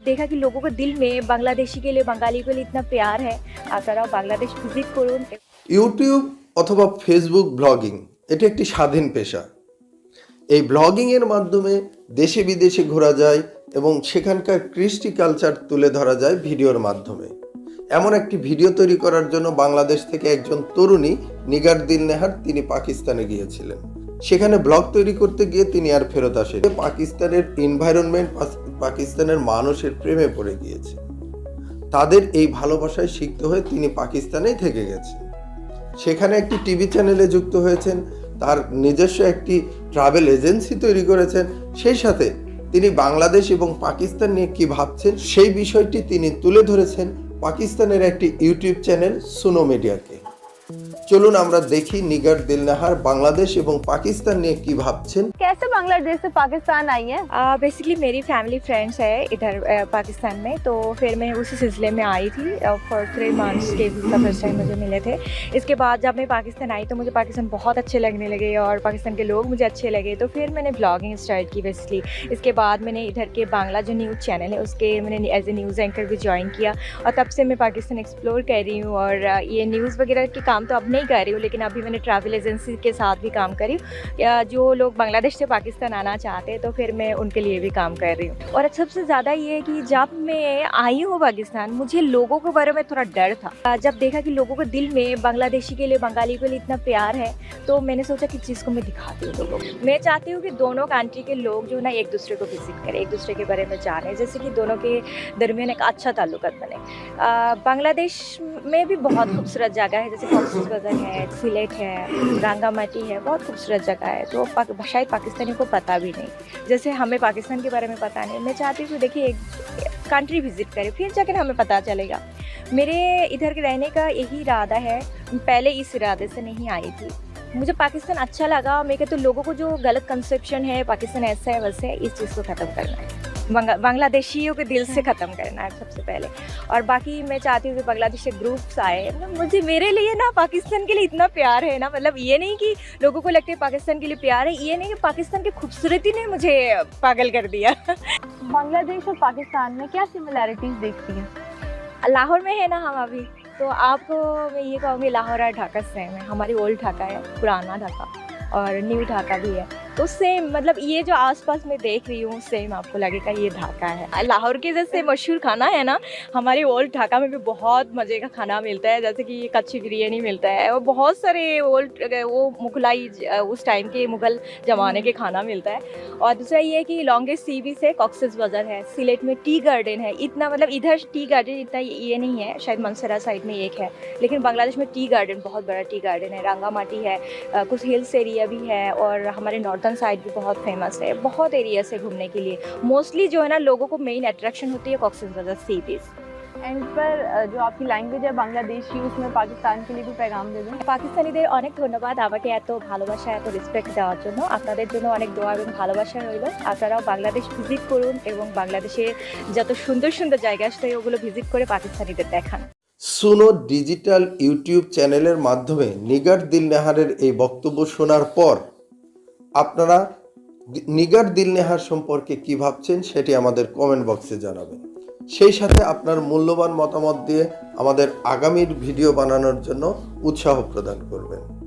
देखा कि लोगों के दिल में बांग्लादेशी के लिए बंगाली के लिए इतना प्यार है আপনারাও বাংলাদেশ ভিজিট করুন ইউটিউব অথবা ফেসবুক ব্লগিং এটি একটি স্বাধীন পেশা এই ব্লগিংয়ের মাধ্যমে দেশে বিদেশে ঘোরা যায় এবং সেখানকার কৃষ্টি কালচার তুলে ধরা যায় ভিডিওর মাধ্যমে এমন একটি ভিডিও তৈরি করার জন্য বাংলাদেশ থেকে একজন তরুণী নিগার দিল নেহার তিনি পাকিস্তানে গিয়েছিলেন সেখানে ব্লগ তৈরি করতে গিয়ে তিনি আর ফেরত আসেন পাকিস্তানের এনভায়রনমেন্ট পাকিস্তানের মানুষের প্রেমে পড়ে গিয়েছে। তাদের এই ভালোবাসায় শিখতে হয়ে তিনি পাকিস্তানেই থেকে গেছেন। সেখানে একটি টিভি চ্যানেলে যুক্ত হয়েছেন, তার নিজস্ব একটি ট্রাভেল এজেন্সি তৈরি করেছেন, সেই সাথে তিনি বাংলাদেশ এবং পাকিস্তান নিয়ে কি ভাবছেন, সেই বিষয়টি তিনি তুলে ধরেছেন পাকিস্তানের একটি ইউটিউব চ্যানেল সুনো মিডিয়াকে চলুন আমরা দেখি নিগার দিলনাহার বাংলাদেশ এবং পাকিস্তান নিয়ে কি ভাবছেন कैसे बांग्लादेश से पाकिस्तान आई है बेसिकली मेरी फैमिली फ्रेंड्स है इधर अ, पाकिस्तान में तो फिर मैं उसी सिलसिले में आई थी फॉर थ्री मंथ्स के वीज़ा फर्स्ट टाइम मुझे मिले थे इसके बाद जब मैं पाकिस्तान आई तो मुझे पाकिस्तान बहुत अच्छे लगने लगे और पाकिस्तान के लोग मुझे अच्छे लगे तो फिर मैंने ब्लॉगिंग स्टार्ट की बेसिकली इसके बाद मैंने इधर के बांग्ला जो न्यूज़ चैनल है उसके मैंने एज ए न्यूज़ एंकर भी ज्वाइन किया और तब से मैं पाकिस्तान एक्सप्लोर कर रही हूँ और अ, ये न्यूज़ वगैरह के काम तो अब नहीं कर रही हूँ, लेकिन अभी मैंने ट्रैवल एजेंसी के साथ भी काम करी या जो लोग बांग्लादेश से पाकिस्तान आना चाहते हैं तो फिर मैं उनके लिए भी काम कर रही हूँ। और सबसे ज़्यादा ये है कि जब मैं आई हूँ पाकिस्तान, मुझे लोगों के बारे में थोड़ा डर था। जब देखा कि लोगों के दिल में बांग्लादेशी के लिए, बंगाली के लिए इतना प्यार है तो मैंने सोचा कि चीज़ को मैं दिखाती हूँ लोगों को। मैं चाहती हूँ कि दोनों कंट्री के लोग जो ना, एक दूसरे को विज़िट करें, एक दूसरे के बारे में जाने, जैसे कि दोनों के दरमियान एक अच्छा ताल्लुकात बने। बांग्लादेश में भी बहुत खूबसूरत जगह है, जैसे बाज़ार है सिलेट है रंगामाटी है बहुत खूबसूरत जगह है तो पाक, शायद पाकिस्तानी को पता भी नहीं। जैसे हमें पाकिस्तान के बारे में पता नहीं मैं चाहती हूँ देखिए एक कंट्री विज़िट करें फिर जाकर हमें पता चलेगा। मेरे इधर के रहने का यही इरादा है पहले इस इरादे से नहीं आई थी। मुझे पाकिस्तान अच्छा लगा मैं तो लोगों को जो गलत कंसेप्शन है पाकिस्तान ऐसा है वैसे है इस चीज़ को ख़त्म करना है। बांग्लादेशियों के दिल से ख़त्म करना है सबसे पहले। और बाकी मैं चाहती हूँ कि बांग्लादेश से ग्रुप्स आए। मतलब मुझे मेरे लिए ना पाकिस्तान के लिए इतना प्यार है ना मतलब ये नहीं कि लोगों को लगता है पाकिस्तान के लिए प्यार है ये नहीं कि पाकिस्तान की खूबसूरती ने मुझे पागल कर दिया। बांग्लादेश और पाकिस्तान में क्या सिमिलैरिटीज देखती हैं? लाहौर में है ना हम अभी तो आपको मैं ये कहूँगी लाहौर और ढाका सेम है। हमारी ओल्ड ढाका है पुराना ढाका और न्यू ढाका भी है। तो सेम मतलब ये जो आसपास मैं देख रही हूँ सेम आपको लगेगा ये ढाका है। लाहौर के जैसे मशहूर खाना है ना, हमारे ओल्ड ढाका में भी बहुत मज़े का खाना मिलता है, जैसे कि ये कच्ची बिरयानी मिलता है, और बहुत सारे ओल्ड वो मुगलाई उस टाइम के मुग़ल ज़माने के खाना मिलता है। और दूसरा ये है कि लॉन्गेस्ट सी बीच है कॉक्सेस बाज़ार है सिलेट में टी गार्डन है। इतना मतलब इधर टी गार्डन इतना ये नहीं है, शायद मनसरा साइड में एक है, लेकिन बांग्लादेश में टी गार्डन बहुत बड़ा टी गार्डन है, रंगामाटी है कुछ हिल्स एरिया भी है, और हमारे नॉर्थन साइड भी बहुत फेमस है बहुत एरिया से घूमने के लिए मोस्टली जो है ना लोगों को मेन अट्रैक्शन होती है कॉक्सेस बाज़ार सी बीच एंड पर अ, जो आपकी लैंग्वेज है बांग्लादेशी उसमें पाकिस्तान के लिए भी पैगाम दे दूँ পাকিস্তানিদের অনেক ধন্যবাদ আমাকে এত ভালোবাসা এত রেসপেক্ট দেওয়ার জন্য আপনাদের জন্য অনেক দোয়া এবং ভালোবাসা রইল আপনারাও বাংলাদেশ ভিজিট করুন এবং বাংলাদেশের যত সুন্দর সুন্দর জায়গা আছে ওগুলো ভিজিট করে পাকিস্তানিদের দেখান সুনো ডিজিটাল ইউটিউব চ্যানেলের মাধ্যমে নিগার দিল নেহারের এই বক্তব্য শোনার পর আপনারা নিগার দিল নেহার সম্পর্কে কি ভাবছেন সেটি আমাদের কমেন্ট বক্সে জানাবেন। সেই সাথে আপনার মূল্যবান মতামত দিয়ে আমাদের আগামীর ভিডিও বানানোর জন্য উৎসাহ প্রদান করবেন।